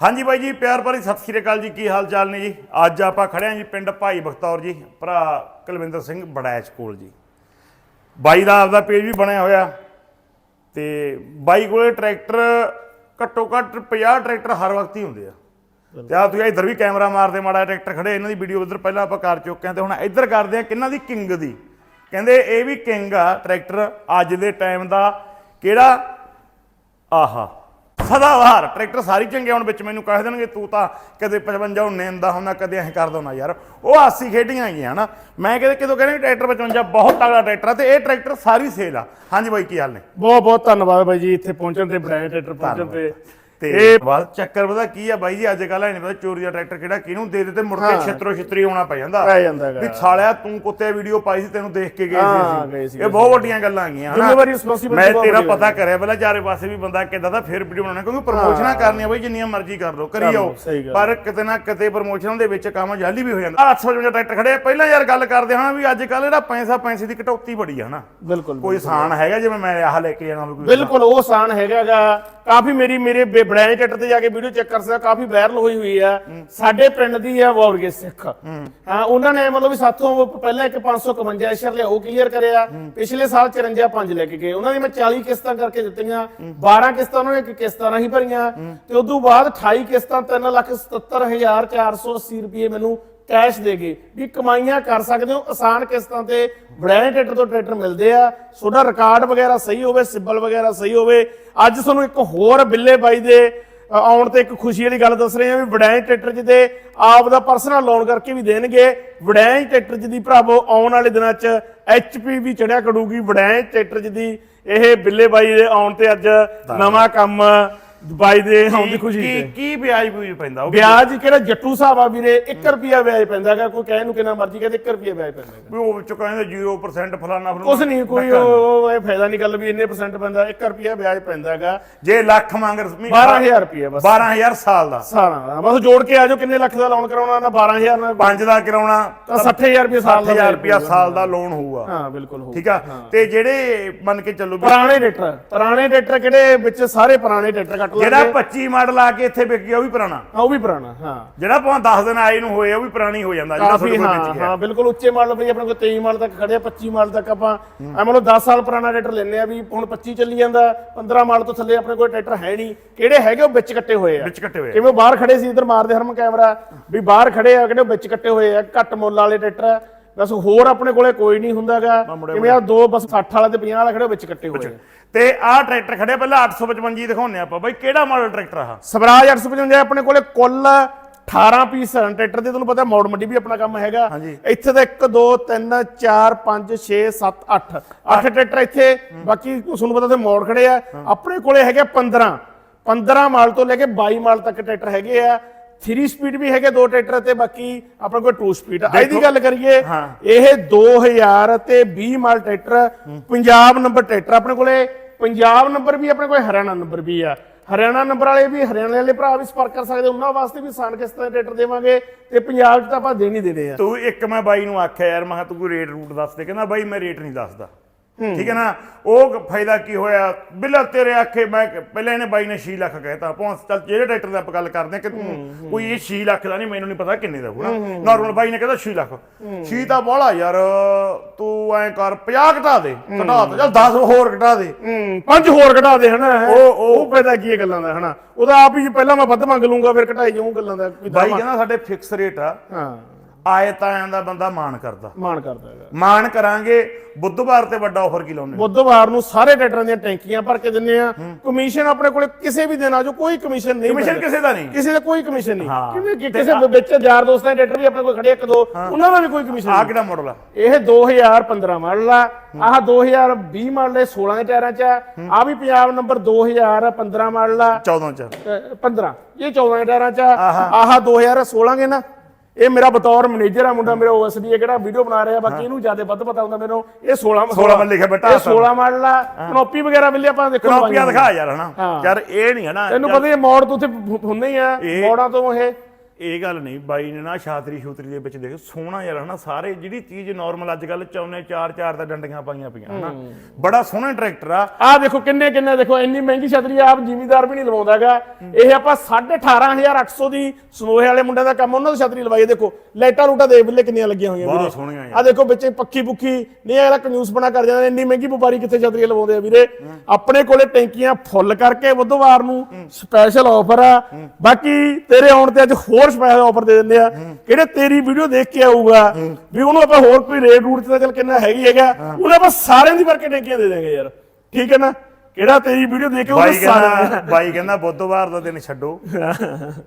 ਹਾਂਜੀ ਬਾਈ ਜੀ, ਪਿਆਰ ਭਰੀ ਸਤਿ ਸ਼੍ਰੀ ਅਕਾਲ ਜੀ। ਕੀ ਹਾਲ ਚਾਲ ਨੇ ਜੀ? ਅੱਜ ਆਪਾਂ ਖੜੇ ਹਾਂ ਜੀ ਪਿੰਡ ਭਾਈ ਬਖਤੌਰ ਜੀ, ਭਰਾ ਕੁਲਵਿੰਦਰ ਸਿੰਘ ਬੜੈਚ ਕੋਲ ਜੀ। ਬਾਈ ਦਾ ਆਪਦਾ ਪੇਜ ਵੀ ਬਣਿਆ ਹੋਇਆ। ਤੇ ਬਾਈ ਕੋਲੇ ਟਰੈਕਟਰ ਘੱਟੋ ਘੱਟ 50 ਟਰੈਕਟਰ ਹਰ ਵਕਤ ਹੀ ਹੁੰਦੇ ਆ। ਤੇ ਆ ਤੁਸੀਂ ਇੱਧਰ ਵੀ ਕੈਮਰਾ ਮਾਰਦੇ, ਮਾੜਾ ਟਰੈਕਟਰ ਖੜੇ, ਇਹਨਾਂ ਦੀ ਵੀਡੀਓ ਇੱਧਰ ਪਹਿਲਾਂ ਆਪਾਂ ਕਰ ਚੁੱਕੇ ਹਾਂ। ਤੇ ਹੁਣ ਇੱਧਰ ਕਰਦੇ ਆ ਕਿੰਨਾਂ ਦੀ ਕਿੰਗ ਦੀ? ਕਹਿੰਦੇ ਇਹ ਵੀ ਕਿੰਗ ਆ ਟਰੈਕਟਰ ਅੱਜ ਦੇ ਟਾਈਮ ਦਾ ਕਿਹੜਾ? ਆਹਾ। ਸਦਾਵਾਰ ਟਰੈਕਟਰ ਸਾਰੀ ਚੰਗੇ ਹੁਣ ਵਿੱਚ ਮੈਨੂੰ ਕਹਿ ਦੇਣਗੇ ਤੂੰ ਤਾਂ ਕਦੇ 55 ਹੁੰਨੇ ਹੁੰਦਾ ਹੁੰਦਾ ਕਦੇ ਐਂ ਕਰ ਦੋਨਾ ਯਾਰ। ਉਹ 80 ਖੇਡੀਆਂ ਹੈਗੀਆਂ ਹਨਾ? ਮੈਂ ਕਦੇ ਕਿਦੋਂ ਕਹਿੰਦੇ ਟਰੈਕਟਰ 55 ਬਹੁਤ ਤਗੜਾ ਟਰੈਕਟਰ ਆ ਤੇ ਇਹ ਟਰੈਕਟਰ ਸਾਰੀ ਸੇਲ ਆ। ਹਾਂਜੀ ਬਾਈ ਕੀ ਹਾਲ ਨੇ? ਬਹੁਤ ਬਹੁਤ ਧੰਨਵਾਦ ਬਾਈ ਜੀ ਇੱਥੇ ਪਹੁੰਚਣ ਤੇ ਬੜਾਇਆ ਟਰੈਕਟਰ ਪਹੁੰਚਣ ਤੇ। ਤੇ ਬਾਅਦ ਚੱਕਰ ਪਤਾ ਕੀ ਆ ਬਾਈ ਜੀ ਅੱਜ ਕੱਲ੍ਹ ਨਹੀਂ ਪਤਾ ਚੋਰੀ ਦਾ ਟਰੈਕਟਰ ਕਿਹੜਾ ਕਿਹਨੂੰ ਦੇ ਦੇ ਤੇ ਮੁੜ ਕੇ ਹਾਂ। ਛਿੱਤਰੋ ਛਿੱਤਰੀ ਹੋਣਾ ਪੈ ਜਾਂਦਾ। ਪੈ ਜਾਂਦਾ ਹੈਗਾ। ਵੀ ਸਾਲਿਆ ਤੂੰ ਕੁੱਤੇ ਵੀਡੀਓ ਪਾਈ ਸੀ ਤੈਨੂੰ ਦੇਖ ਕੇ ਗਏ ਸੀ ਇਹ ਬਹੁਤ ਵੱਡੀਆਂ ਗੱਲਾਂ ਜ਼ਿੰਮੇਵਾਰੀ responsibility ਮੈਂ ਤੇਰਾ ਪਤਾ ਕਰਿਆ ਪਹਿਲਾਂ ਚਾਰੇ ਪਾਸੇ ਵੀ ਬੰਦਾ ਕਿਦਾਂ ਦਾ ਫਿਰ ਵੀਡੀਓ ਬਣਾਉਣਾ ਕਿਉਂਕਿ ਪ੍ਰਮੋਸ਼ਨਾਂ ਕਰਨੀਆਂ ਬਾਈ ਜਿੰਨੀਆਂ ਮਰਜ਼ੀ ਕਰ ਲਓ ਕਰੀ ਜਾਓ। ਪਰ ਕਿਤੇ ਨਾ ਕਿਤੇ ਪ੍ਰਮੋਸ਼ਨਾਂ ਦੇ ਵਿੱਚ ਕੰਮ ਜਾਲੀ ਵੀ ਹੋ ਜਾਂਦਾ। ਆਹ 855 ਟਰੈਕਟਰ ਖੜੇ ਆ। ਪਹਿਲਾਂ ਯਾਰ ਗੱਲ ਕਰਦੇ ਹਾਂ ਵੀ ਅੱਜ ਕੱਲ੍ਹ ਜਿਹੜਾ ਪੈਸਾ ਪੈਸੇ ਦੀ ਕਟੌਤੀ ਬੜੀ ਆ ਹਨਾ? ਬਿਲਕੁਲ ਕੋਈ ਆਸਾਨ ਹੈਗਾ ਜਿਵੇਂ ਮੈਂ ਆਹ ਲੈ ਕੇ ਜਾਣਾ ਬਿਲਕੁਲ ਉਹ ਆਸਾਨ ਹੈਗਾਗਾ ਕਾਫੀ ਮੇਰੀ ਮੇਰੇ ਬੜਾਇਆ ਟਰੈਕਟਰ ਤੇ ਜਾ ਕੇ ਵੀਡੀਓ ਚੈੱਕ ਕਰ ਸਕਦਾ ਕਾਫੀ ਵਾਇਰਲ ਹੋਈ ਹੋਈ ਆ। ਸਾਡੇ ਪਿੰਡ ਦੀ ਆ ਵੌਰਗੇ ਸਿੱਖ। ਹਾਂ। ਉਹਨਾਂ ਨੇ ਮਤਲਬ ਵੀ ਸਾਥੋਂ ਪਹਿਲਾਂ ਇੱਕ 551 ਐਸ਼ਰ ਲਿਆ ਉਹ ਕਲੀਅਰ ਕਰਿਆ। ਪਿਛਲੇ ਸਾਲ 54 ਪੰਜ ਲੈ ਕੇ ਗਏ। ਉਹਨਾਂ ਦੀ ਮੈਂ 40 ਕਿਸ਼ਤਾਂ ਕਰਕੇ ਦਿੱਤੀਆਂ। 12 ਕਿਸ਼ਤਾਂ ਉਹਨਾਂ ਨੇ ਇੱਕ ਕਿਸ਼ਤਾਂ ਨਹੀਂ ਭਰੀਆਂ। ਤੇ ਉਦੋਂ ਬਾਅਦ 28 ਕਿਸ਼ਤਾਂ 377480 ਰੁਪਏ ਮੈਨੂੰ ਕੈਸ਼ ਦੇ ਗਏ ਵੀ ਕਮਾਈਆਂ ਕਰ ਸਕਦੇ ਹੋ ਆਸਾਨ ਕਿਸ਼ਤਾਂ ਤੇ ਬੜੈਣੇ ਟਰੈਕਟਰ ਤੋਂ ਟਰੈਕਟਰ ਮਿਲਦੇ ਆ। ਤੁਹਾਡਾ ਰਿਕਾਰਡ ਵਗੈਰਾ ਸਹੀ ਹੋਵੇ ਸਿਬਲ ਵਗੈਰਾ ਸਹੀ ਹੋਵੇ। ਅੱਜ ਤੁਹਾਨੂੰ ਇੱਕ ਹੋਰ ਬਿੱਲੇ ਬਾਈ ਦੇ ਆਉਣ ਤੇ ਇੱਕ ਖੁਸ਼ੀ ਵਾਲੀ ਗੱਲ ਦੱਸ ਰਹੇ ਹਾਂ ਵੀ ਵਡੈਂ ਟਰੈਕਟਰ ਜਿਹਦੇ ਆਪ ਦਾ ਪਰਸਨਲ ਲੋਨ ਕਰਕੇ ਵੀ ਦੇਣਗੇ। ਵਡੈਂ ਟਰੈਕਟਰ ਜਿਹਦੀ ਭਰਾਵੋ ਆਉਣ ਵਾਲੇ ਦਿਨਾਂ 'ਚ ਐਚਪੀ ਵੀ ਚੜਿਆ ਕਰੂਗੀ। ਵਡੈਂ ਟਰੈਕਟਰ ਜਿਹਦੀ ਇਹ ਬਿੱਲੇ ਬਾਈ ਦੇ ਆਉਣ ਤੇ ਅੱਜ ਨਵਾਂ ਕੰਮ ਬਾਈ ਦੇ ਆਉਣ ਦੀ ਖੁਸ਼ੀ ਕੀ ਤੇ। ਕੀ ਵਿਆਜ ਵੀ ਪੈਂਦਾ ਉਹ? ਵਿਆਜ ਕਿਹੜਾ ਜੱਟੂ ਸਾਹਿਬ ਆ ਵੀਰੇ 1 ਰੁਪਿਆ ਵਿਆਜ ਪੈਂਦਾ ਹੈਗਾ ਕੋਈ ਕਹਿ ਨੂੰ ਕਿੰਨਾ ਮਰਜ਼ੀ ਕਹਿੰਦੇ 1 ਰੁਪਿਆ ਵਿਆਜ ਪੈਂਦਾ ਹੈਗਾ। ਵੀ ਉਹ ਵਿੱਚੋਂ ਕਹਿੰਦੇ 0% ਫਲਾਨਾ ਫਲਾਨਾ ਕੁਛ ਨਹੀਂ ਕੋਈ ਉਹ ਇਹ ਫਾਇਦਾ ਨਹੀਂ ਗੱਲ ਵੀ ਇੰਨੇ ਪਰਸੈਂਟ ਪੈਂਦਾ 1 ਰੁਪਿਆ ਵਿਆਜ ਪੈਂਦਾ ਹੈਗਾ। ਜੇ ਲੱਖ ਮੰਗ ਰਸਮੀ 12000 ਰੁਪਿਆ ਬਸ। 12000 ਸਾਲ ਦਾ। ਸਾਲਾਂ ਦਾ। ਬਸ ਜੋੜ ਕੇ ਆ ਜਾਓ ਕਿੰਨੇ ਲੱਖ ਦਾ ਲੋਨ ਕਰਾਉਣਾ ਨਾ 12000 ਨਾਲ ਪੰਜ ਦਾ ਕਰਾਉਣਾ ਤਾਂ 60000 ਰੁਪਏ ਸਾਲ ਦਾ 60000 ਰੁਪਿਆ ਸਾਲ ਦਾ ਲੋਨ ਹੋਊਗਾ। ਹਾਂ ਬਿਲਕੁਲ ਹੋ ਠੀਕ ਆ? ਤੇ ਜਿਹੜੇ ਮੰਨ ਕੇ ਚੱਲੋ ਵੀ ਪੁਰਾਣੇ ਟਰੈਕਟਰ ਪੁਰਾਣੇ ਟਰੈਕਟਰ ਕਿਹੜੇ ਵਿੱਚ ਸਾਰੇ ਪੁਰਾਣੇ ਟਰੈਕਟਰ ਕੱਟ ਜਿਹੜਾ ਲਾਂਗੇ 25 ਮਾਡਲ ਆ ਕੇ ਇੱਥੇ ਵਿਕ ਗਿਆ ਉਹ ਵੀ ਪੁਰਾਣਾ। ਹਾਂ, ਉਹ ਵੀ ਪੁਰਾਣਾ ਹਾਂ। ਜਿਹੜਾ ਭਾਵੇਂ 10 ਦਿਨ ਆਏ ਨੂੰ ਹੋਏ ਉਹ ਵੀ ਪੁਰਾਣੀ ਹੋ ਜਾਂਦਾ ਜਿਹੜਾ ਕਾਫੀ ਤੁਹਾਡੇ ਕੋਲ ਹਾਂ ਵਿੱਚ ਗਿਆ। ਹਾਂ ਬਿਲਕੁਲ ਉੱਚੇ ਮਾਡਲ ਵੀ ਆਪਣੇ ਕੋਲ 23 ਮਾਡਲ ਤੱਕ ਖੜੇ ਆ 25 ਮਾਡਲ ਤੱਕ ਆਪਾਂ ਐ ਮੰਨ ਲਓ 10 ਸਾਲ ਪੁਰਾਣਾ ਟਰੈਕਟਰ ਲੈਣੇ ਆ ਵੀ ਹੁਣ 25 ਚੱਲੀ ਜਾਂਦਾ 15 ਮਾਡਲ ਤੋਂ ਥੱਲੇ ਆਪਣੇ ਕੋਲ ਟਰੈਕਟਰ ਹੈ ਨਹੀਂ। ਕਿਹੜੇ ਹੈਗੇ ਉਹ ਵਿੱਚ ਕੱਟੇ ਹੋਏ ਆ। ਵਿੱਚ ਕੱਟੇ ਹੋਏ ਕਿਵੇਂ ਉਹ ਬਾਹਰ ਖੜੇ ਸੀ ਇਧਰ ਮਾਰਦੇ ਹਰਮ ਕੈਮਰਾ ਵੀ ਬਾਹਰ ਖੜੇ ਆ ਕਿਹੜੇ ਵਿੱਚ ਕੱਟੇ ਹੋਏ ਆ ਘੱਟ ਮੁੱਲ ਵਾਲੇ ਟਰੈਕਟਰ ਆ। ਬਸ ਹੋਰ ਆਪਣੇ ਕੋਲੇ ਕੋਈ ਨਹੀਂ ਹੁੰਦਾਗਾ। ਕਿਵੇਂ ਆ ਦੋ ਬਸ 60 ਵਾਲਾ ਤੇ 50 ਵਾਲਾ ਖੜੇ ਵਿੱਚ ਕੱਟੇ ਹੋਏ ਤੇ ਆਹ ਟਰੈਕਟਰ ਖੜਿਆ ਪਹਿਲਾਂ 855 ਦਿਖਾਉਂਦੇ ਆਪਾਂ। ਬਾਈ ਕਿਹੜਾ ਮਾਡਲ ਟਰੈਕਟਰ ਆ ਸਵਰਾਜ 855 ਆਪਣੇ ਕੋਲੇ ਕੁੱਲ 18 ਪੀਸ ਹਨ ਟਰੈਕਟਰ ਦੇ ਤੁਹਾਨੂੰ ਪਤਾ ਮੋੜ ਮੰਡੀ ਵੀ ਆਪਣਾ ਕੰਮ ਹੈਗਾ। ਇੱਥੇ ਤਾਂ 1 2 3 4 5 6 7 8 8 ਟਰੈਕਟਰ ਇੱਥੇ। ਬਾਕੀ ਤੁਹਾਨੂੰ ਪਤਾ ਤੇ ਮੋੜ ਖੜੇ ਆ। ਆਪਣੇ ਕੋਲੇ ਹੈਗੇ 15 15 ਮਾਲ ਤੋਂ ਲੈ ਕੇ 22 ਮਾਲ ਤੱਕ ਟਰੈਕਟਰ ਹੈਗੇ ਆ। 3 ਸਪੀਡ ਵੀ ਹੈਗੇ ਦੋ ਟਰੈਕਟਰ ਤੇ ਬਾਕੀ ਆਪਣੇ ਕੋਲ 2 ਸਪੀਡ ਆ। ਇਹਦੀ ਗੱਲ ਕਰੀਏ। ਇਹ 2000 ਤੇ 20 ਮਾਲ ਟਰੈਕਟਰ ਪੰਜਾਬ ਨੰਬਰ ਟਰੈਕਟਰ ਆਪਣੇ ਕੋਲੇ ਪੰਜਾਬ ਨੰਬਰ ਵੀ ਆਪਣੇ ਕੋਲੇ ਹਰਿਆਣਾ ਨੰਬਰ ਵੀ ਆ। ਹਰਿਆਣਾ ਨੰਬਰ ਵਾਲੇ ਵੀ ਹਰਿਆਣੇ ਵਾਲੇ ਭਰਾ ਵੀ ਸੰਪਰਕ ਕਰ ਸਕਦੇ ਉਹਨਾਂ ਵਾਸਤੇ ਵੀ ਸਾਨ ਕਿਸ ਤਰ੍ਹਾਂ ਟਰੈਕਟਰ ਦੇਵਾਂਗੇ ਤੇ ਪੰਜਾਬ 'ਚ ਤਾਂ ਆਪਾਂ ਦੇਣ ਦੇਣੇ ਆ। ਤੂੰ ਇੱਕ ਮੈਂ ਬਾਈ ਨੂੰ ਆਖਿਆ ਯਾਰ ਮੈਂ ਤੂੰ ਕੋਈ ਰੇਟ ਰੂਟ ਦੱਸ ਦੇ ਕਹਿੰਦਾ ਬਾਈ ਮੈਂ ਰੇਟ ਨਹੀਂ ਦੱਸਦਾ। ਠੀਕ ਹੈ ਨਾ? ਉਹ ਫਾਇਦਾ ਕੀ ਹੋਇਆ? ਬਿੱਲਾ ਤੇਰੇ ਆਖੇ ਮੈਂ ਪਹਿਲਾਂ ਇਹਨੇ ਬਾਈ ਨੇ 6 ਲੱਖ ਕਹਿਤਾ। ਪਹੁੰਚ ਚੱਲ ਜਿਹੜੇ ਟਰੈਕਟਰ ਦਾ ਆਪਾਂ ਗੱਲ ਕਰਦੇ ਕਿ ਤੂੰ ਕੋਈ ਇਹ 6 ਲੱਖ ਦਾ ਨਹੀਂ ਮੈਨੂੰ ਨਹੀਂ ਪਤਾ ਕਿੰਨੇ ਦਾ ਹੋਣਾ। ਨਾਰਮਲ ਬਾਈ ਨੇ ਕਹਿੰਦਾ 6 ਲੱਖ। 6 ਤਾਂ ਬੋਲਾ ਯਾਰ ਤੂੰ ਐ ਕਰ 50 ਘਟਾ ਦੇ ਘਟਾ ਦੇ ਚੱਲ 10 ਹੋਰ ਘਟਾ ਦੇ। ਪੰਜ ਹੋਰ ਘਟਾ ਦੇ ਹਨਾ? ਉਹ- ਉਹ- ਫਾਇਦਾ ਕੀ ਹੈ ਗੱਲਾਂ ਦਾ ਹਨਾ? ਉਹਦਾ ਆਪ ਹੀ ਪਹਿਲਾਂ ਮੈਂ ਵੱਧ ਮੰਗ ਲੂੰਗਾ ਫਿਰ ਘਟਾਈ ਜਾਊਂ ਗੱਲਾਂ ਦਾ ਬਾਈ ਕਹਿੰਦਾ ਸਾਡੇ ਫਿਕਸ ਰੇਟ ਆ। ਹਾਂ। ਆਏ ਤਾਂ ਦਾ ਬੰਦਾ ਮਾਣ ਕਰਦਾ। ਮਾਣ ਕਰਦਾ ਹੈਗਾ। ਮਾਣ ਕਰਾਂਗੇ ਬੁੱਧਵਾਰ ਤੇ ਵੱਡਾ ਆਫਰ ਕੀ ਲਾਉਂਦੇ ਬੁੱਧਵਾਰ ਨੂੰ ਸਾਰੇ ਟਰੈਕਟਰਾਂ ਦੀਆਂ ਟੈਂਕੀਆਂ ਭਰ ਕੇ ਦਿੰਨੇ ਆ। ਕਮਿਸ਼ਨ ਆਪਣੇ ਕੋਲੇ ਕਿਸੇ ਵੀ ਦਿਨ ਆ ਜੋ ਕੋਈ ਕਮਿਸ਼ਨ ਨਹੀਂ ਕਮਿਸ਼ਨ। ਕਿਸੇ ਦਾ ਨਹੀਂ। ਕਿਸੇ ਦਾ ਕੋਈ ਕਮਿਸ਼ਨ ਨਹੀਂ। ਹਾਂ। ਕਿਵੇਂ ਕਿ ਕਿਸੇ ਦੇ ਵਿੱਚ ਯਾਰ ਦੋਸਤਾਂ ਦੇ ਟਰੈਕਟਰ ਵੀ ਆਪਣੇ ਕੋਲ ਖੜੇ ਇੱਕ ਦੋ ਉਹਨਾਂ ਦਾ ਵੀ ਕੋਈ ਕਮਿਸ਼ਨ ਆ ਕਿਹੜਾ ਮਾਡਲ ਆ? ਇਹ 2015 ਮਾਡਲ ਆ। ਆਹ 2020 ਮਾਡਲ ਹੈ 16 ਦੇ ਟਾਇਰਾਂ ਚ ਆ। ਵੀ ਪੰਜਾਬ ਨੰਬਰ 2015 ਮਾਡਲ ਆ। 14 ਚ ਅਹ 15 ਇਹ 14 ਦੇ ਟਾਇਰਾਂ ਚ ਆ। ਆਹ। 2016 ਗੇ ਨਾ। ਇਹ ਮੇਰਾ ਬਤੌਰ ਮੈਨੇਜਰ ਆ ਮੁੰਡਾ ਮੇਰਾ ਓਐਸਡੀ ਹੈ ਕਿਹੜਾ ਵੀਡੀਓ ਬਣਾ ਰਿਹਾ ਬਾਕੀ ਇਹਨੂੰ ਜ਼ਿਆਦਾ ਵੱਧ ਪਤਾ ਹੁੰਦਾ ਮੈਨੂੰ। ਇਹ 16 16 ਮੈਂ ਲਿਖਿਆ ਬੇਟਾ ਇਹ 16 ਮਾਡਲ ਆ ਕਨੋਪੀ ਵਗੈਰਾ ਵੀ ਆਪਾਂ ਦੇਖੋ ਕਨੋਪੀਆਂ ਦਿਖਾ ਯਾਰ ਹਨਾ। ਯਾਰ ਇਹ ਨਹੀਂ ਹਨਾ ਤੈਨੂੰ ਪਤਾ ਇਹ ਮੋੜ ਤੋਂ ਉੱਥੇ ਹੁੰਦੇ ਹੀ ਆ। ਮੋੜਾਂ ਤੋਂ ਇਹ ਇਹ ਗੱਲ ਨਹੀਂ ਬਾਈ ਨੇ ਨਾ ਛਾਤਰੀ ਛੂਤਰੀ ਦੇ ਵਿੱਚ ਦੇਖ ਸੋਹਣਾ ਯਾਰ ਹਨਾ ਸਾਰੇ ਜਿਹੜੀ ਚੀਜ਼ ਨਾਰਮਲ ਅੱਜ ਕੱਲ ਚਾਉਨੇ ਚਾਰ ਚਾਰ ਦਾ ਡੰਡੀਆਂ ਪਾਈਆਂ ਪਈਆਂ ਹਨਾ? ਬੜਾ ਸੋਹਣਾ ਟਰੈਕਟਰ ਆ। ਆ ਦੇਖੋ ਕਿੰਨੇ ਕਿੰਨੇ ਦੇਖੋ ਇੰਨੀ ਮਹਿੰਗੀ ਛਤਰੀ ਆਪ ਜ਼ਿਮੀਦਾਰ ਵੀ ਨਹੀਂ ਲਵਾਉਂਦਾਗਾ। ਇਹ ਆਪਾਂ 18500 ਦੀ ਸਮੋਹੇ ਵਾਲੇ ਮੁੰਡਿਆਂ ਦਾ ਕੰਮ ਉਹਨਾਂ ਦੀ ਛਤਰੀ ਲਵਾਈ। ਦੇਖੋ ਲਾਈਟਾਂ ਲੂਟਾਂ ਦੇ ਬੱਲੇ ਕਿੰਨੀਆਂ ਲੱਗੀਆਂ ਹੋਈਆਂ ਬਹੁਤ ਸੋਹਣੀਆਂ। ਆ। ਦੇਖੋ ਵਿੱਚ ਪੱਕੀ ਪੁੱਖੀ ਨਹੀਂ ਅਗਲਾ ਕੰਜੂਸ ਬਣਾ ਕਰ ਜਾਂਦਾ ਇੰਨੀ ਮਹਿੰਗੀ ਵਪਾਰੀ ਕਿੱਥੇ ਛਤਰੀ ਲਵਾਉਂਦੇ ਆ ਵੀਰੇ? ਆਪਣੇ ਕੋਲੇ ਟੈਂਕੀਆਂ ਫੁੱਲ ਕਰਕੇ ਬੁੱਧਵਾਰ ਨੂੰ ਸਪੈਸ਼ਲ ਆਫਰ ਆ। ਬਾਕੀ ਤੇਰੇ ਆਉਣ ਤੇ ਅੱਜ ਹੋਰ ਸਪੈਸ਼ਲ ਆਫਰ ਦੇ ਦਿੰਦੇ ਆ। ਕਿਹੜੇ ਤੇਰੀ ਵੀਡੀਓ ਦੇਖ ਕੇ ਆਊਗਾ? ਵੀ ਉਹਨੂੰ ਆਪਾਂ ਹੋਰ ਕੋਈ ਰੇਟ ਰੂਟ ਤੇ ਤਾਂ ਚੱਲ ਕਿੰਨਾ ਹੈਗੀ ਹੈਗਾ। ਉਹਨੂੰ ਆਪਾਂ ਸਾਰਿਆਂ ਦੀ ਵਰਕੇ ਟੈਂਕੀਆਂ ਦੇ ਦੇਵਾਂਗੇ ਯਾਰ। ਠੀਕ ਹੈ ਨਾ? ਕਿਹੜਾ ਤੇਰੀ ਵੀਡੀਓ ਦੇਖ ਕੇ ਸਾਰਿਆਂ ਕਹਿੰਦਾ ਬਾਈ ਕਹਿੰਦਾ ਬੁੱਧਵਾਰ ਦਾ ਦਿਨ ਛੱਡੋ।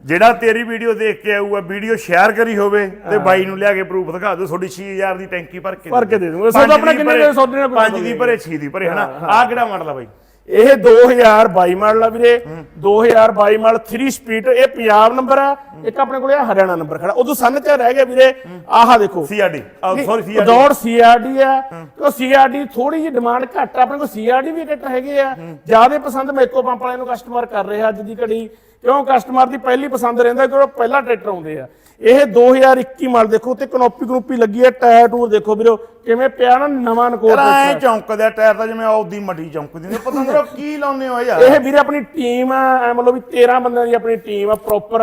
ਜਿਹੜਾ ਤੇਰੀ ਵੀਡੀਓ ਦੇਖ ਕੇ ਆਊਗਾ ਵੀਡੀਓ ਸ਼ੇਅਰ ਕਰੀ ਹੋਵੇ ਤੇ ਬਾਈ ਨੂੰ ਲਿਆ ਕੇ ਪ੍ਰੂਫ ਦਿਖਾ ਦਿਓ ਤੁਹਾਡੀ 6000 ਦੀ ਟੈਂਕੀ ਭਰ ਕੇ ਭਰ ਕੇ ਦੇ ਦੂੰਗਾ। ਸੌਦਾ ਆਪਣਾ ਦੀ ਕਿੰਨੇ ਦੇ? ਸੌਦੇ ਨਾਲ ਕੋਈ ਪੰਜ ਮਤਲਬ ਦੀ ਨਹੀਂ। ਭਰੇ 6 ਦੀ ਭਰੇ ਹਨਾ ਆਹ ਕਿਹੜਾ ਮਾਡਲ ਆ ਬਾਈ? ਇਹ 2022 ਮਾਡਲ ਆ ਵੀਰੇ। 2022 ਮਾਡਲ 3 ਸਪੀਡ ਇਹ ਪੰਜਾਬ ਨੰਬਰ ਆ। ਇੱਕ ਆਪਣੇ ਕੋਲੇ ਆ ਹਰਿਆਣਾ ਨੰਬਰ ਖੜਾ। ਉਦੋਂ ਸੰਨ ਚ ਰਹਿ ਗਿਆ ਵੀਰੇ। ਆਹ ਦੇਖੋ। ਸੀਆਰਡੀ ਸੌਰੀ ਸੀਆਰਡੀ ਦੌੜ ਸੀਆਰਡੀ ਆ। ਉਹ ਸੀਆਰਡੀ ਥੋੜੀ ਜਿਹੀ ਡਿਮਾਂਡ ਘੱਟ ਆ। ਆਪਣੇ ਕੋਲ ਸੀਆਰਡੀ ਵੀ ਕਿੱਟ ਹੈਗੇ ਆ। ਜ਼ਿਆਦਾ ਪਸੰਦ ਮੈਕੋ ਪੰਪ ਵਾਲਿਆਂ ਨੂੰ ਕਸਟਮਰ ਕਰ ਰਿਹਾ ਅੱਜ ਦੀ ਘੜੀ। ਕਿਉਂ? ਕਸਟਮਰ ਦੀ ਪਹਿਲੀ ਪਸੰਦ ਰਹਿੰਦਾ ਕਿਉਂ ਪਹਿਲਾ ਟਰੈਕਟਰ ਆਉਂਦੇ ਆ। ਇਹ 2021 ਮਾਡਲ ਦੇਖੋ ਤੇ ਕਨੋਪੀ ਕਨੋਪੀ ਲੱਗੀ ਹੈ ਟਾਇਰ ਟੂਰ ਦੇਖੋ ਵੀਰੋ। ਕਿਵੇਂ ਪਿਆ ਨਾ ਨਵਾਂ ਨਕੋਰ ਐ ਚੌਂਕਦਾ ਟਾਇਰ ਤਾਂ ਜਿਵੇਂ ਆਉਦੀ ਮੱਡੀ ਚੌਂਕਦੀ ਨੇ ਪਤਾ ਨਹੀਂ ਕੀ ਲਾਉਂਦੇ ਹੋ ਯਾਰ। ਇਹ ਵੀਰੇ ਆਪਣੀ ਟੀਮ ਆ ਐ ਮਤਲਬ ਵੀ 13 ਬੰਦਿਆਂ ਦੀ ਆਪਣੀ ਟੀਮ ਆ ਪ੍ਰੋਪਰ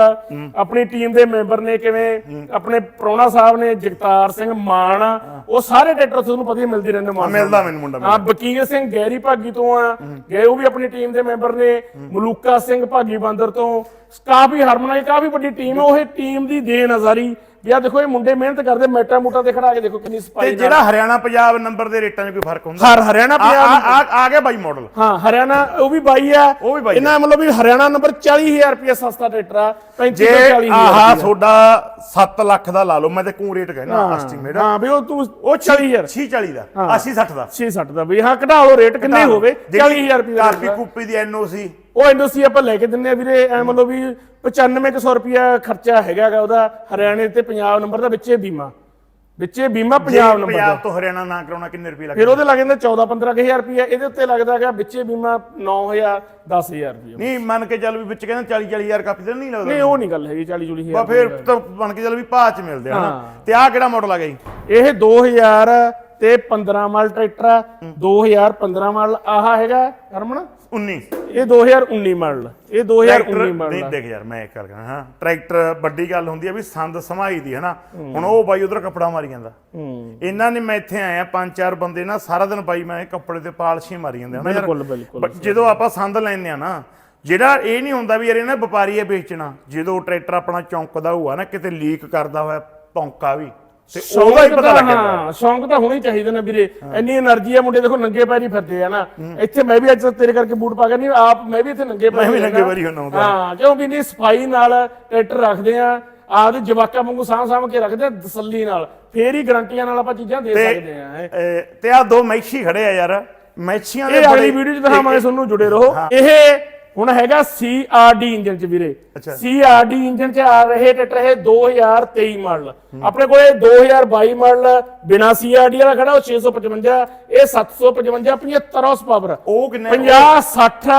ਆਪਣੀ ਟੀਮ ਦੇ ਮੈਂਬਰ ਨੇ ਕਿਵੇਂ ਆਪਣੇ ਪ੍ਰੋਣਾ ਸਾਹਿਬ ਨੇ ਜਗਤਾਰ ਸਿੰਘ ਮਾਨ ਉਹ ਸਾਰੇ ਟਰੈਕਟਰ ਤੁਹਾਨੂੰ ਪਤਾ ਹੀ ਮਿਲਦੇ ਰਹਿੰਦੇ ਮਾਨ ਮਿਲਦਾ ਮੈਨੂੰ ਮੁੰਡਾ ਹਾਂ ਵਕੀਲ ਸਿੰਘ ਗੈਰੀ ਭਾਗੀ ਤੋਂ ਆ। ਗਏ ਉਹ ਵੀ ਆਪਣੀ ਟੀਮ ਦੇ ਮੈਂਬਰ ਨੇ। ਮਲੂਕਾ ਸਿੰਘ ਭਾਗੀ ਬੰਦਰ ਤੋਂ। ਕਾਫੀ ਹਰਮਨਾਈ ਕਾਫੀ ਵੱਡੀ ਟੀਮ ਹੈ ਉਹ ਟੀਮ ਦੀ ਦੇਣ ਆ ਸਾਰੀ। ਵੀ ਆ ਦੇਖੋ ਇਹ ਮੁੰਡੇ ਮਿਹਨਤ ਕਰਦੇ ਮੈਟਾ ਮੂਟਾ ਤੇ ਖੜਾ ਕੇ ਦੇਖੋ ਕਿੰਨੀ ਤੇ ਸਪਾਈ ਜਿਹੜਾ ਹਰਿਆਣਾ ਪੰਜਾਬ ਨੰਬਰ ਦੇ ਰੇਟਾਂ 'ਚ ਕੋਈ ਫ਼ਰਕ ਹੁੰਦਾ? ਹਰ ਹਰਿਆਣਾ ਪੰਜਾਬ ਆ- ਆ ਗਿਆ ਬਾਈ ਮਾਡਲ ਹਾਂ ਹਰਿਆਣਾ ਉਹ ਵੀ ਬਾਈ ਆ। ਇਹਨਾਂ ਮਤਲਬ ਵੀ ਹਰਿਆਣਾ ਨੰਬਰ 40000 ਰੁਪਏ ਸਸਤਾ ਟਰੈਕਟਰ ਆ 35 ਜੇ ਤੋਂ 40000 ਆਹ ਤੁਹਾਡਾ 7 ਲੱਖ ਦਾ ਲਾ ਲਓ ਮੈਂ ਤੇ ਕੂ ਰੇਟ ਕਹਿਣਾ ਐਸਟੀਮੇਟ ਹਾਂ ਵੀ ਉਹ ਤੂੰ ਉਹ 40000 6 40 ਦਾ 80 60 ਦਾ। 660 ਦਾ ਵੀ ਹਾਂ ਘਟਾ ਲਓ ਰੇਟ ਕਿੰਨੇ ਹੋਵੇ 40000 ਰੁਪਏ ਦਾ। ਕਾਪੀ ਕੂਪੀ ਦੀ ਐਨਓਸੀ ਉਹ ਇੰਡਸਟਰੀ ਆਪਾਂ ਲੈ ਕੇ ਦਿੰਨੇ ਆ ਵੀਰੇ ਐ ਮਤਲਬ ਵੀ 9500 ਰੁਪਿਆ ਖਰਚਾ ਹੈਗਾਗਾ ਉਹਦਾ ਹਰਿਆਣੇ ਤੇ ਪੰਜਾਬ ਨੰਬਰ ਦਾ ਵਿੱਚੇ ਬੀਮਾ। ਵਿੱਚੇ ਬੀਮਾ ਪੰਜਾਬ ਨੰਬਰ ਦਾ। ਪੰਜਾਬ ਤੋਂ ਹਰਿਆਣਾ ਨਾ ਕਰਾਉਣਾ ਕਿੰਨੇ ਰੁਪਏ ਲੱਗਦੇ ਫਿਰ ਉਹਦੇ ਲੱਗ ਜਾਂਦਾ 14 15000 ਰੁਪਿਆ ਇਹਦੇ ਉੱਤੇ ਲੱਗਦਾ ਹੈਗਾ ਵਿੱਚੇ ਬੀਮਾ 9000 10000 ਰੁਪਿਆ ਨਹੀਂ ਮੰਨ ਕੇ ਚੱਲ ਵੀ ਵਿੱਚ ਕਹਿੰਦੇ 40 40000 ਕਾਪੀ ਤੇ ਨਹੀਂ ਲੱਗਦਾ। ਨਹੀਂ ਉਹ ਨਹੀਂ ਗੱਲ ਹੈਗੀ 40 ਜੁਲੀ ਬਾ ਫਿਰ ਤਾਂ ਮੰਨ ਕੇ ਚੱਲ ਵੀ ਭਾਅ ਚ ਮਿਲਦੇ ਹਨਾ? ਤੇ ਆਹ ਕਿਹੜਾ ਮਾਡਲ ਆ ਗਿਆ ਜੀ ਇਹ 2000 ਤੇ 15 ਮਾਡਲ ਟਰੈਕਟਰ ਆ 2015 ਮਾਡਲ ਆਹ ਹੈਗਾ ਹਰਮਨ? 19 ਇਹ 2019 ਮਾਡਲ ਇਹ 2019 ਨਹੀਂ ਮਾਡਲ ਦੇਖ ਯਾਰ ਮੈਂ ਇੱਕ ਗੱਲ ਕਹਾਂ ਹਾਂ ਟਰੈਕਟਰ ਵੱਡੀ ਗੱਲ ਹੁੰਦੀ ਆ ਵੀ ਸੰਦ ਸਮਾਈ ਦੀ ਹਨਾ? ਹੁਣ ਉਹ ਬਾਈ ਉਧਰ ਕੱਪੜਾ ਮਾਰੀ ਜਾਂਦਾ। ਹੂੰ। ਇਹਨਾਂ ਨੇ ਮੈਂ ਇੱਥੇ ਆਇਆ ਪੰਜ ਚਾਰ ਬੰਦੇ ਨਾ ਸਾਰਾ ਦਿਨ ਬਾਈ ਮੈਂ ਕੱਪੜੇ ਤੇ ਪਾਲਸ਼ੀ ਮਾਰੀ ਜਾਂਦੇ ਹਨਾ ਬਿਲਕੁਲ ਬਿਲਕੁਲ ਜਦੋਂ ਆਪਾਂ ਸੰਦ ਲੈਂਦੇ ਆ ਨਾ ਜਿਹੜਾ ਇਹ ਨਹੀਂ ਹੁੰਦਾ ਵੀ ਯਾਰ ਇਹਨਾਂ ਵਪਾਰੀ ਹੈ ਵੇਚਣਾ ਜਦੋਂ ਟਰੈਕਟਰ ਆਪਣਾ ਚੌਂਕਦਾ ਹੋਊਗਾ ਨਾ ਕਿਤੇ ਲੀਕ ਕਰਦਾ ਹੋਇਆ ਪੌਂਕਾ ਵੀ। ਤੇ ਉਹਦਾ ਹੀ ਪਤਾ ਲੱਗਦਾ ਹਾਂ ਸ਼ੌਂਕ ਤਾਂ ਹੋਣੀ ਚਾਹੀਦਾ ਨਾ ਵੀਰੇ। ਇੰਨੀ એનર્ਜੀ ਹੈ ਮੁੰਡੇ ਦੇਖੋ ਨੰਗੇ ਪੈਰੀ ਫਿਰਦੇ ਆ ਨਾ। ਇੱਥੇ ਮੈਂ ਵੀ ਅੱਜ ਤੇਰੇ ਕਰਕੇ ਬੂਟ ਪਾ ਕੇ ਨਹੀਂ ਆਪ ਮੈਂ ਵੀ ਇੱਥੇ ਨੰਗੇ ਪੈਰੀ ਹਾਂ ਕਿਉਂ ਨਹੀਂ ਸਫ਼ਾਈ ਨਾਲ ਟਰੈਕਟਰ ਰੱਖਦੇ ਆ ਆਪਦੇ ਜਵਾਕਾਂ ਵਾਂਗੂ ਸਾਂਭ ਸਾਂਭ ਕੇ ਰੱਖਦੇ ਆ ਤਸੱਲੀ ਨਾਲ। ਫੇਰ ਹੀ ਗਰੰਟੀਆਂ ਨਾਲ ਆਪਾਂ ਚੀਜ਼ਾਂ ਦੇ ਸਕਦੇ ਆ ਤੇ ਆ ਦੋ ਮੈਚੀ ਖੜੇ ਆ ਯਾਰ। ਮੈਚੀਆਂ ਦੇ ਇਹ ਅਗਲੀ ਵੀਡੀਓ 'ਚ ਦਿਖਾਵਾਂਗੇ ਤੁਹਾਨੂੰ ਜੁੜੇ ਰਹੋ। ਇਹ ਹੁਣ ਹੈਗਾ CRD ਇੰਜਨ ਚ ਵੀਰੇ। CRD ਇੰਜਨ ਚ ਆ ਰਹੇ ਟਰੈਕਟਰ ਇਹ 2023 ਮਾਡਲ। ਆਪਣੇ ਕੋਲੇ 2022 ਮਾਡਲ ਬਿਨਾ CRD ਵਾਲਾ ਖੜਾ ਉਹ 655 ਇਹ 755 75 ਹਾਰਸ ਪਾਵਰ ਉਹ ਕਿੰਨੇ 50 60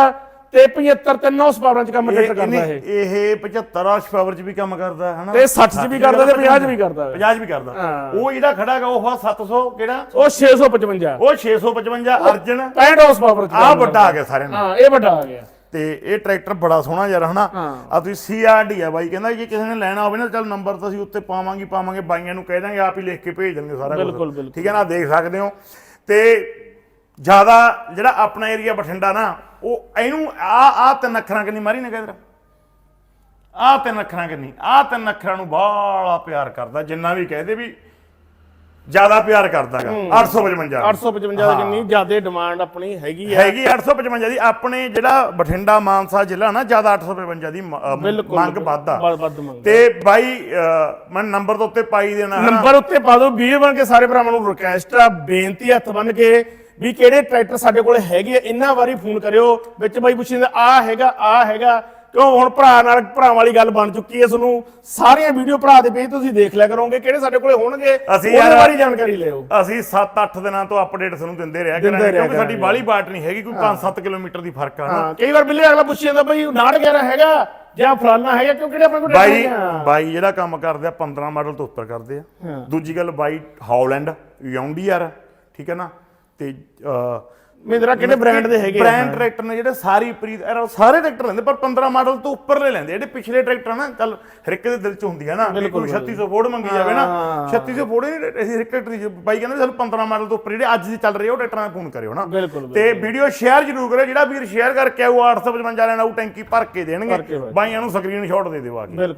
ਤੇ 75 ਤਿੰਨ ਹਾਰਸ ਪਾਵਰਾਂ ਚ ਕੰਮ ਟਰੈਕਟਰ ਕਰਦਾ ਇਹ ਇਹ। ਇਹ 75 ਹਾਰਸ ਪਾਵਰ ਚ ਵੀ ਕੰਮ ਕਰਦਾ ਹੈ ਨਾ ਤੇ 60 ਚ ਵੀ ਕਰਦਾ ਤੇ 50 ਚ ਵੀ ਕਰਦਾ। 50 ਚ ਵੀ ਕਰਦਾ। ਉਹ ਜਿਹੜਾ ਖੜਾ ਹੈਗਾ ਉਹ ਆ 700 ਕਿਹੜਾ? ਉਹ 655 ਉਹ 655 ਅਰਜਨ। 65 ਹਾਰਸ ਪਾਵਰ ਚ ਆ ਵੱਡਾ ਆ ਗਿਆ ਸਾਰਿਆਂ ਨੂੰ ਹਾਂ ਇਹ ਵੱਡਾ ਆ ਗਿਆ। ਤੇ ਇਹ ਟਰੈਕਟਰ ਬੜਾ ਸੋਹਣਾ ਯਾਰ ਹਨਾ? ਆ ਤੁਸੀਂ ਸੀਆਰਡੀ ਆ ਬਾਈ ਕਹਿੰਦਾ ਜੇ ਕਿਸੇ ਨੇ ਲੈਣਾ ਹੋਵੇ ਨਾ ਚੱਲ ਨੰਬਰ ਤਾਂ ਅਸੀਂ ਉੱਤੇ ਪਾਵਾਂਗੇ ਪਾਵਾਂਗੇ ਬਾਈਆਂ ਨੂੰ ਕਹਿ ਦਾਂਗੇ ਆਪ ਹੀ ਲਿਖ ਕੇ ਭੇਜ ਦੇਣਗੇ ਸਾਰਾ ਕੁਝ ਬਿਲਕੁਲ। ਠੀਕ ਹੈ ਨਾ ਦੇਖ ਸਕਦੇ ਹੋ। ਤੇ ਜ਼ਿਆਦਾ ਜਿਹੜਾ ਆਪਣਾ ਏਰੀਆ ਬਠਿੰਡਾ ਨਾ ਉਹ ਇਹਨੂੰ ਆ ਆ ਤਿੰਨ ਅੱਖਰਾਂ ਕਿੰਨੀ ਮਾਰੀ ਨਾ ਕਹਿੰਦਾ ਆ ਤਿੰਨ ਅੱਖਰਾਂ ਕਿੰਨੀ ਆ ਤਿੰਨ ਅੱਖਰਾਂ ਨੂੰ ਬਾਹਲਾ ਪਿਆਰ ਕਰਦਾ ਜਿੰਨਾ ਵੀ ਕਹਦੇ ਵੀ ਜ਼ਿਆਦਾ ਪਿਆਰ ਕਰਦਾਗਾ। 855 855 ਦੀ ਕਿੰਨੀ ਜ਼ਿਆਦਾ ਡਿਮਾਂਡ ਆਪਣੀ ਹੈਗੀ ਆ। ਹੈਗੀ 855 ਦੀ। ਆਪਣੇ ਜਿਹੜਾ ਬਠਿੰਡਾ ਮਾਨਸਾ ਜ਼ਿਲ੍ਹਾ ਨਾ ਜ਼ਿਆਦਾ 855 ਦੀ ਮੰਗ ਵੱਧਾ ਵੱਧ- ਵੱਧ ਮੰਗ ਤੇ ਬਾਈ ਮੈਂ ਨੰਬਰ ਦੇ ਉੱਤੇ ਪਾਈ ਦੇਣਾ। ਨੰਬਰ ਉੱਤੇ ਪਾ ਦਿਓ ਵੀਰ ਬਣ ਕੇ ਸਾਰੇ ਭਰਾਵਾਂ ਨੂੰ ਰਿਕਵੈਸਟ ਆ ਬੇਨਤੀ ਹੱਥ ਬੰਨ ਕੇ ਵੀ ਕਿਹੜੇ ਟਰੈਕਟਰ ਸਾਡੇ ਕੋਲ ਹੈਗੇ ਆ ਇੰਨਾ ਵਾਰੀ ਫੋਨ ਕਰਿਓ। ਵਿੱਚ ਬਾਈ ਪੁੱਛੀ ਜਾਂਦਾ ਆ ਹੈਗਾ ਆ ਹੈਗਾ। ਕਿਉਂ ਹੁਣ ਭਰਾ ਨਾਲ ਭਰਾਵਾਂ ਵਾਲੀ ਗੱਲ ਬਣ ਚੁੱਕੀ ਹੈ ਤੁਹਾਨੂੰ ਸਾਰੀਆਂ ਵੀਡੀਓ ਭਰਾ ਦੇ ਪੇਜ ਤੁਸੀਂ ਦੇਖ ਲਿਆ ਕਰੋਗੇ ਕਿਹੜੇ ਸਾਡੇ ਕੋਲੇ ਹੋਣਗੇ ਅਸੀਂ ਯਾਰ- ਬਾਰੇ ਜਾਣਕਾਰੀ ਲਿਓ ਅਸੀਂ 7-8 ਦਿਨਾਂ ਤੋਂ ਅਪਡੇਟ ਤੁਹਾਨੂੰ ਦਿੰਦੇ ਰਿਹਾ ਕਰਾਂਗੇ ਕਿਉਂਕਿ ਸਾਡੀ। ਬਾਲੀ ਬਾਟ ਨਹੀਂ ਹੈਗੀ ਕੋਈ 5-7 ਕਿਲੋਮੀਟਰ ਦੀ ਫ਼ਰਕ ਆ ਨਾ ਕਈ ਵਾਰ ਬਿੱਲੇ ਅਗਲਾ ਪੁੱਛੀ ਜਾਂਦਾ ਬਈ ਨਾੜ ਗੈਰਾ ਹੈਗਾ ਜਾਂ ਫਲਾਨਾ ਹੈਗਾ ਕਿਉਂ ਕਿਹੜੇ ਆਪਣੇ ਕੋਲ ਬਾਈ? ਬਾਈ ਜਿਹੜਾ ਕੰਮ ਕਰਦੇ ਆ 15 ਮਾਡਲ ਤੋਂ ਉੱਪਰ ਕਰਦੇ ਆ। ਦੂਜੀ ਗੱਲ ਬਾਈ ਹਾਲੈਂਡ ਯੌਂਡੀਆਰ ਠੀਕ ਹੈ ਨਾ ਤੇ ਮਹਿੰਦਰਾ ਕਿਹੜੇ ਬ੍ਰਾਂਡ ਦੇ ਹੈਗੇ? ਬ੍ਰਾਂਡ ਟਰੈਕਟਰ ਨੇ ਜਿਹੜੇ ਸਾਰੀ ਪ੍ਰੀਤ ਸਾਰੇ ਟਰੈਕਟਰ ਲੈਂਦੇ ਪਰ 15 ਮਾਡਲ ਤੋਂ ਉੱਪਰ ਲੈ ਲੈਂਦੇ ਜਿਹੜੇ ਪਿਛਲੇ ਟਰੈਕਟਰ ਨਾ ਚੱਲ ਹਰ ਇੱਕ ਦੇ ਦਿਲ ਚ ਹੁੰਦੀ ਹੈ ਨਾ ਕੋਈ 3600 ਫੋੜ ਮੰਗੀ ਜਾਵੇ ਨਾ ਹਾਂ। 3600 ਫੋੜ ਨਹੀਂ ਅਸੀਂ ਹਰ ਦੀ ਬਾਈ ਕਹਿੰਦੇ ਸਾਨੂੰ 15 ਮਾਡਲ ਤੋਂ ਉੱਪਰ ਜਿਹੜੇ ਅੱਜ ਦੇ ਚੱਲ ਰਹੇ ਉਹ ਟਰੈਕਟਰਾਂ ਦਾ ਫੋਨ ਕਰਿਓ ਨਾ ਤੇ ਵੀਡੀਓ ਸ਼ੇਅਰ ਜ਼ਰੂਰ ਕਰਿਓ ਜਿਹੜਾ ਵੀਰ ਸ਼ੇਅਰ ਕਰਕੇ ਆਊ 855 ਵਾਲਿਆਂ ਨੂੰ ਟੈਂਕੀ ਭਰ ਕੇ ਦੇਣਗੇ। ਬਾਈਆਂ ਨੂੰ ਸਕਰੀਨਸ਼ਾਟ ਦੇ ਦਿਓ ਆ ਕੇ ਬਿਲਕੁਲ